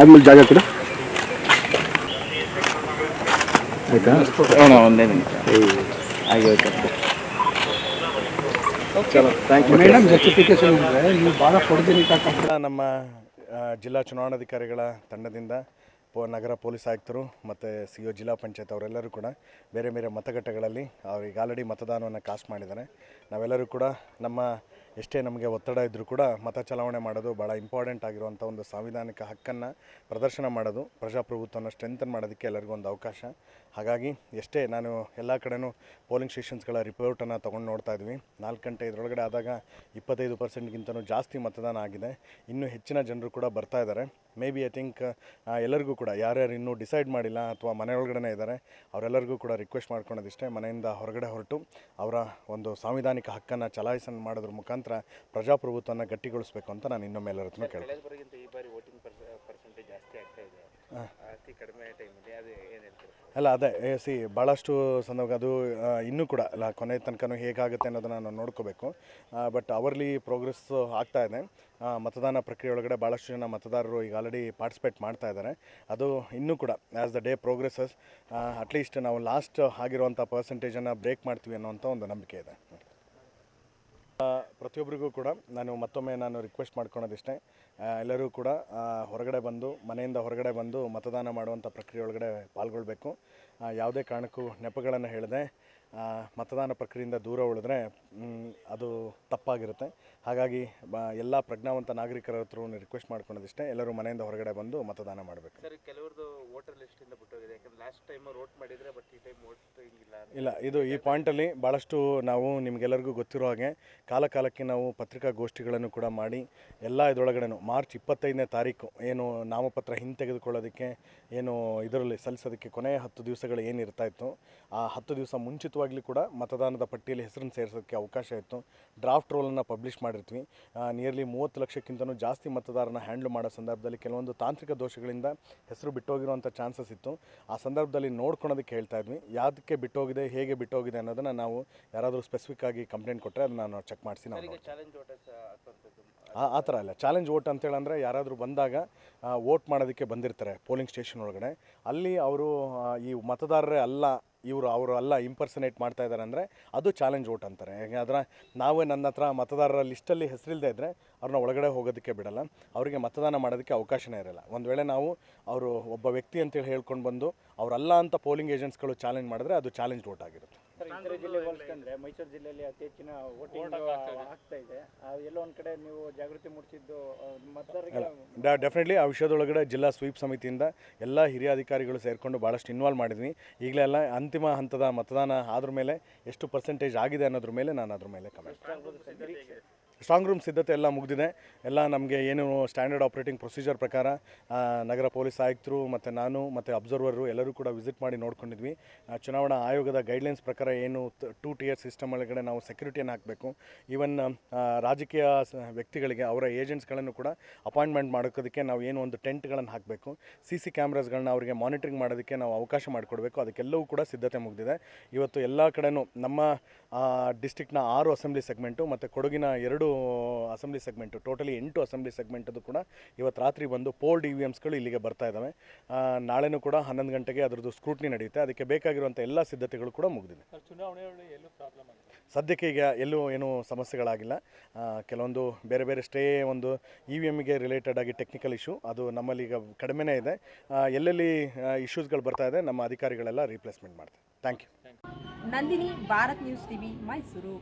ಆದ್ಮೇಲೆ ಜಾಗ ಕೂಡ ಆಯ್ತಾ? ಒಂದೇ ನಿಮಿಷ. ಹಾಗೆ ಹೋಯ್ತು. ಚಲೋ. ಥ್ಯಾಂಕ್ ಯು ಮೇಡಮ್ ಜಸ್ಟಿಫಿಕೇಶನ್ ಅಂದರೆ ನೀವು ಭಾಳ ಕೊಡ್ತೀನಿ ನಮ್ಮ ಜಿಲ್ಲಾ ಚುನಾವಣಾಧಿಕಾರಿಗಳ ತಂಡದಿಂದ ಪೋ ನಗರ ಪೊಲೀಸ್ ಆಯುಕ್ತರು ಮತ್ತು ಸಿ ಒ ಜಿಲ್ಲಾ ಪಂಚಾಯತ್ ಅವರೆಲ್ಲರೂ ಕೂಡ ಬೇರೆ ಬೇರೆ ಮತಗಟ್ಟೆಗಳಲ್ಲಿ ಅವ್ರಿಗೆ ಆಲ್ರೆಡಿ ಮತದಾನವನ್ನು ಕಾಸ್ಟ್ ಮಾಡಿದ್ದಾರೆ. ನಾವೆಲ್ಲರೂ ಕೂಡ ನಮ್ಮ ಎಷ್ಟೇ ನಮಗೆ ಒತ್ತಡ ಇದ್ದರೂ ಕೂಡ ಮತ ಚಲಾವಣೆ ಮಾಡೋದು ಭಾಳ ಇಂಪಾರ್ಟೆಂಟ್ ಆಗಿರುವಂಥ ಒಂದು ಸಾಂವಿಧಾನಿಕ ಹಕ್ಕನ್ನು ಪ್ರದರ್ಶನ ಮಾಡೋದು ಪ್ರಜಾಪ್ರಭುತ್ವವನ್ನು ಸ್ಟ್ರೆಂಥನ್ ಮಾಡೋದಕ್ಕೆ ಎಲ್ಲರಿಗೂ ಒಂದು ಅವಕಾಶ. ಹಾಗಾಗಿ ಎಷ್ಟೇ ನಾನು ಎಲ್ಲ ಕಡೆನೂ ಪೋಲಿಂಗ್ ಸ್ಟೇಷನ್ಸ್ಗಳ ರಿಪೋರ್ಟನ್ನು ತೊಗೊಂಡು ನೋಡ್ತಾ ಇದ್ವಿ. ನಾಲ್ಕು ಗಂಟೆ ಇದರೊಳಗಡೆ ಆದಾಗ ಇಪ್ಪತ್ತೈದು ಪರ್ಸೆಂಟ್ಗಿಂತಲೂ ಜಾಸ್ತಿ ಮತದಾನ ಆಗಿದೆ. ಇನ್ನೂ ಹೆಚ್ಚಿನ ಜನರು ಕೂಡ ಬರ್ತಾ ಇದ್ದಾರೆ. ಮೇ ಬಿ ಐ ಥಿಂಕ್ ಎಲ್ಲರಿಗೂ ಕೂಡ ಯಾರ್ಯಾರು ಇನ್ನೂ ಡಿಸೈಡ್ ಮಾಡಿಲ್ಲ ಅಥವಾ ಮನೆಯೊಳಗಡೆ ಇದ್ದಾರೆ ಅವರೆಲ್ಲರಿಗೂ ಕೂಡ ರಿಕ್ವೆಸ್ಟ್ ಮಾಡ್ಕೊಳೋದಿಷ್ಟೇ ಮನೆಯಿಂದ ಹೊರಗಡೆ ಹೊರಟು ಅವರ ಒಂದು ಸಾಂವಿಧಾನಿಕ ಹಕ್ಕನ್ನು ಚಲಾಯಿಸ ಮಾಡೋದ್ರ ಮುಖಾಂತರ ಪ್ರಜಾಪ್ರಭುತ್ವವನ್ನು ಗಟ್ಟಿಗೊಳಿಸಬೇಕು ಅಂತ ನಾನು ಇನ್ನೊಮ್ಮೆ ಎಲ್ಲರ ಹತ್ರ ಕೇಳ್ತೀನಿ. ಅಲ್ಲ, ಅದೇ ಸಿ ಭಾಳಷ್ಟು ಸಂದರ್ಭ ಅದು ಇನ್ನೂ ಕೂಡ, ಅಲ್ಲ, ಕೊನೆ ತನಕನೂ ಹೇಗಾಗುತ್ತೆ ಅನ್ನೋದನ್ನು ನಾವು ನೋಡ್ಕೋಬೇಕು. ಬಟ್ ಅವರ್ಲಿ ಪ್ರೋಗ್ರೆಸ್ ಆಗ್ತಾ ಇದೆ. ಮತದಾನ ಪ್ರಕ್ರಿಯೆ ಒಳಗಡೆ ಭಾಳಷ್ಟು ಜನ ಮತದಾರರು ಈಗ ಆಲ್ರೆಡಿ ಪಾರ್ಟಿಸಿಪೇಟ್ ಮಾಡ್ತಾ ಇದ್ದಾರೆ. ಅದು ಇನ್ನೂ ಕೂಡ as the day progresses at least ನಾವು ಲಾಸ್ಟ್ ಆಗಿರುವಂಥ ಪರ್ಸೆಂಟೇಜನ್ನು ಬ್ರೇಕ್ ಮಾಡ್ತೀವಿ ಅನ್ನೋವಂಥ ಒಂದು ನಂಬಿಕೆ ಇದೆ. ಪ್ರತಿಯೊಬ್ಬರಿಗೂ ಕೂಡ ನಾನು ಮತ್ತೊಮ್ಮೆ ನಾನು ರಿಕ್ವೆಸ್ಟ್ ಮಾಡ್ಕೊಳೋದಿಷ್ಟೇ. ಎಲ್ಲರೂ ಕೂಡ ಹೊರಗಡೆ ಬಂದು, ಮನೆಯಿಂದ ಹೊರಗಡೆ ಬಂದು ಮತದಾನ ಮಾಡುವಂಥ ಪ್ರಕ್ರಿಯೆ ಒಳಗಡೆ ಪಾಲ್ಗೊಳ್ಬೇಕು. ಯಾವುದೇ ಕಾರಣಕ್ಕೂ ನೆಪಗಳನ್ನು ಹೇಳಿದೆ ಮತದಾನ ಪ್ರಕ್ರಿಯೆಯಿಂದ ದೂರ ಉಳಿದ್ರೆ ಅದು ತಪ್ಪಾಗಿರುತ್ತೆ. ಹಾಗಾಗಿ, ಬ, ಎಲ್ಲ ಪ್ರಜ್ಞಾವಂತ ನಾಗರಿಕರ ಹತ್ರ ರಿಕ್ವೆಸ್ಟ್ ಮಾಡ್ಕೊಳೋದಿಷ್ಟೇ. ಎಲ್ಲರೂ ಮನೆಯಿಂದ ಹೊರಗಡೆ ಬಂದು ಮತದಾನ ಮಾಡಬೇಕು. ವೋಟರ್ ಬಿಟ್ಟೋಗಿದೆ. ಯಾಕಂದ್ರೆ ಲಾಸ್ಟ್ ಟೈಮ್ ವೋಟ್ ಮಾಡಿದ್ರೆ ಬಟ್ ಈ ಟೈಮ್ ಇಲ್ಲ ಇಲ್ಲ, ಇದು ಈ ಪಾಯಿಂಟಲ್ಲಿ ಭಾಳಷ್ಟು ನಾವು ನಿಮಗೆಲ್ಲರಿಗೂ ಗೊತ್ತಿರೋ ಹಾಗೆ ಕಾಲ ಕಾಲಕ್ಕೆ ನಾವು ಪತ್ರಿಕಾಗೋಷ್ಠಿಗಳನ್ನು ಕೂಡ ಮಾಡಿ ಎಲ್ಲ ಇದರೊಳಗಡೆನು ಮಾರ್ಚ್ ಇಪ್ಪತ್ತೈದನೇ ತಾರೀಕು ಏನು ನಾಮಪತ್ರ ಹಿಂತೆಗೆದುಕೊಳ್ಳೋದಕ್ಕೆ ಏನು ಇದರಲ್ಲಿ ಸಲ್ಲಿಸೋದಕ್ಕೆ ಕೊನೆಯ ಹತ್ತು ದಿವಸಗಳು ಏನು ಇರ್ತಾ ಇತ್ತು, ಆ ಹತ್ತು ದಿವಸ ಮುಂಚಿತವಾಗ್ಲೂ ಕೂಡ ಮತದಾನದ ಪಟ್ಟಿಯಲ್ಲಿ ಹೆಸರನ್ನು ಸೇರಿಸೋದಕ್ಕೆ ಅವಕಾಶ ಇತ್ತು. ಡ್ರಾಫ್ಟ್ ರೋಲನ್ನು ಪಬ್ಲಿಷ್ ಮಾಡಿರ್ತೀವಿ. ನಿಯರ್ಲಿ ಮೂವತ್ತು ಲಕ್ಷಕ್ಕಿಂತಲೂ ಜಾಸ್ತಿ ಮತದಾರನ ಹ್ಯಾಂಡ್ಲ್ ಮಾಡೋ ಸಂದರ್ಭದಲ್ಲಿ ಕೆಲವೊಂದು ತಾಂತ್ರಿಕ ದೋಷಗಳಿಂದ ಹೆಸರು ಬಿಟ್ಟೋಗಿರುವಂಥ ಚಾನ್ಸಸ್ ಇತ್ತು. ಆ ಸಂದರ್ಭದಲ್ಲಿ ನೋಡ್ಕೊಳೋದಕ್ಕೆ ಹೇಳ್ತಾ ಇದ್ವಿ. ಯಾವುದಕ್ಕೆ ಬಿಟ್ಟೋಗಿದೆ ಹೇಗೆ ಬಿಟ್ಟೋಗಿದೆ ಅನ್ನೋದನ್ನು ನಾವು ಯಾರಾದರೂ ಸ್ಪೆಸಿಫಿಕ್ ಆಗಿ ಕಂಪ್ಲೇಂಟ್ ಕೊಟ್ಟರೆ ಅದನ್ನ ನಾನು ಚೆಕ್ ಮಾಡಿಸಿ ನಾವು ಆ ಆ ಥರ ಅಲ್ಲ. ಚಾಲೆಂಜ್ ವೋಟ್ ಅಂತೇಳಂದರೆ ಯಾರಾದರೂ ಬಂದಾಗ ವೋಟ್ ಮಾಡೋದಕ್ಕೆ ಬಂದಿರ್ತಾರೆ. ಪೋಲಿಂಗ್ ಸ್ಟೇಷನ್ ಒಳಗಡೆ. ಅಲ್ಲಿ ಅವರು ಈ ಮತದಾರರೇ ಅಲ್ಲ ಇವರು ಅವರು ಅಲ್ಲ ಇಂಪರ್ಸನೇಟ್ ಮಾಡ್ತಾ ಇದ್ದಾರೆ ಅಂದರೆ ಅದು ಚಾಲೆಂಜ್ ಓಟ್ ಅಂತಾರೆ. ಯಾಕಂದ್ರೆ ನಾವೇ ನನ್ನ ಹತ್ರ ಮತದಾರರ ಲಿಸ್ಟಲ್ಲಿ ಹೆಸರಿಲ್ಲದೆ ಇದ್ದರೆ ಅವ್ರನ್ನ ಒಳಗಡೆ ಹೋಗೋದಕ್ಕೆ ಬಿಡಲ್ಲ. ಅವರಿಗೆ ಮತದಾನ ಮಾಡೋದಕ್ಕೆ ಅವಕಾಶನೇ ಇರಲ್ಲ. ಒಂದು ವೇಳೆ ನಾವು ಅವರು ಒಬ್ಬ ವ್ಯಕ್ತಿ ಅಂತೇಳಿ ಹೇಳ್ಕೊಂಡು ಬಂದು ಅವರಲ್ಲ ಅಂತ ಪೋಲಿಂಗ್ ಏಜೆಂಟ್ಸ್ಗಳು ಚಾಲೆಂಜ್ ಮಾಡಿದ್ರೆ ಅದು ಚಾಲೆಂಜ್ ಓಟ್ ಆಗಿರುತ್ತೆ. ಇತರ ಜಿಲ್ಲೆ ಹೋಲಿಸ್ಕೊಂಡ್ರೆ ಮೈಸೂರು ಜಿಲ್ಲೆಯಲ್ಲಿ ಅತಿ ಹೆಚ್ಚಿನ ವೋಟಿಂಗ್ ಆಗ್ತಾ ಇದೆ. ಎಲ್ಲೋ ಒಂದ್ ಕಡೆ ನೀವು ಜಾಗೃತಿ ಮೂಡಿಸಿದ್ದು ಮತದಾರರಿಗೆ ಡೆಫಿನೆಟ್ಲಿ ಆ ವಿಷಯದೊಳಗಡೆ ಜಿಲ್ಲಾ ಸ್ವೀಪ್ ಸಮಿತಿಯಿಂದ ಎಲ್ಲ ಹಿರಿಯ ಅಧಿಕಾರಿಗಳು ಸೇರಿಕೊಂಡು ಭಾಳಷ್ಟು ಇನ್ವಾಲ್ವ್ ಮಾಡಿದ್ವಿ ಈಗಲೇ ಎಲ್ಲ ಅಂತಿಮ ಹಂತದ ಮತದಾನ ಆದ್ರ ಮೇಲೆ ಎಷ್ಟು ಪರ್ಸೆಂಟೇಜ್ ಆಗಿದೆ ಅನ್ನೋದ್ರ ಮೇಲೆ ನಾನು ಅದ್ರ ಮೇಲೆ ಕಮೆಂಟ್ ಸ್ಟ್ರಾಂಗ್ ರೂಮ್ ಸಿದ್ಧತೆ ಎಲ್ಲ ಮುಗಿದಿದೆ. ಎಲ್ಲ ನಮಗೆ ಏನು ಸ್ಟ್ಯಾಂಡರ್ಡ್ ಆಪ್ರೇಟಿಂಗ್ ಪ್ರೊಸೀಜರ್ ಪ್ರಕಾರ ನಗರ ಪೊಲೀಸ್ ಆಯುಕ್ತರು ಮತ್ತು ನಾನು ಮತ್ತು ಅಬ್ಸರ್ವರು ಎಲ್ಲರೂ ಕೂಡ ವಿಸಿಟ್ ಮಾಡಿ ನೋಡ್ಕೊಂಡಿದ್ವಿ. ಚುನಾವಣಾ ಆಯೋಗದ ಗೈಡ್ಲೈನ್ಸ್ ಪ್ರಕಾರ ಏನು ಟೂ ಟಿಯರ್ ಸಿಸ್ಟಮ್ ಒಳಗಡೆ ನಾವು ಸೆಕ್ಯೂರಿಟಿಯನ್ನು ಹಾಕಬೇಕು. ಈವನ್ ರಾಜಕೀಯ ವ್ಯಕ್ತಿಗಳಿಗೆ, ಅವರ ಏಜೆಂಟ್ಸ್ಗಳನ್ನು ಕೂಡ ಅಪಾಯಿಂಟ್ಮೆಂಟ್ ಮಾಡೋದಕ್ಕೆ ನಾವು ಏನು ಒಂದು ಟೆಂಟ್ಗಳನ್ನು ಹಾಕಬೇಕು. ಸಿ ಸಿ ಕ್ಯಾಮ್ರಾಸ್ಗಳನ್ನ ಅವರಿಗೆ ಮಾನಿಟ್ರಿಂಗ್ ಮಾಡೋದಕ್ಕೆ ನಾವು ಅವಕಾಶ ಮಾಡಿಕೊಡ್ಬೇಕು. ಅದಕ್ಕೆಲ್ಲವೂ ಕೂಡ ಸಿದ್ಧತೆ ಮುಗಿದಿದೆ. ಇವತ್ತು ಎಲ್ಲ ಕಡೆಯೂ ನಮ್ಮ ಡಿಸ್ಟಿಕ್ನ ಆರು ಅಸೆಂಬ್ಲಿ ಸೆಗ್ಮೆಂಟು ಮತ್ತು ಕೊಡಗಿನ ಎರಡು ಅಸೆಂಬ್ಲಿ ಸೆಗ್ಮೆಂಟು ಟೋಟಲಿ ಎಂಟು ಅಸೆಂಬ್ಲಿ ಸೆಗ್ಮೆಂಟದು ಕೂಡ ಇವತ್ತು ರಾತ್ರಿ ಬಂದು ಪೋಲ್ಡ್ ಇ ವಿ ಎಮ್ಸ್ಗಳು ಇಲ್ಲಿಗೆ ಬರ್ತಾ ಇದ್ದಾವೆ. ನಾಳೆನೂ ಕೂಡ ಹನ್ನೊಂದು ಗಂಟೆಗೆ ಅದರದ್ದು ಸ್ಕ್ರೂಟ್ನಿ ನಡೆಯುತ್ತೆ. ಅದಕ್ಕೆ ಬೇಕಾಗಿರುವಂಥ ಎಲ್ಲ ಸಿದ್ಧತೆಗಳು ಕೂಡ ಮುಗಿದಿದೆ. ಸದ್ಯಕ್ಕೆ ಈಗ ಎಲ್ಲೂ ಏನೂ ಸಮಸ್ಯೆಗಳಾಗಿಲ್ಲ. ಕೆಲವೊಂದು ಬೇರೆ ಬೇರೆ ಸ್ಟೇ ಒಂದು ಇ ವಿ ಎಮ್ಗೆ ರಿಲೇಟೆಡ್ ಆಗಿ ಟೆಕ್ನಿಕಲ್ ಇಶ್ಯೂ ಅದು ನಮ್ಮಲ್ಲಿ ಈಗ ಕಡಿಮೆನೇ ಇದೆ. ಎಲ್ಲೆಲ್ಲಿ ಇಶ್ಯೂಸ್ಗಳು ಬರ್ತಾ ಇದೆ ನಮ್ಮ ಅಧಿಕಾರಿಗಳೆಲ್ಲ ರೀಪ್ಲೇಸ್ಮೆಂಟ್ ಮಾಡ್ತಾರೆ. Thank you Nandini Bharat news TV Mysuru.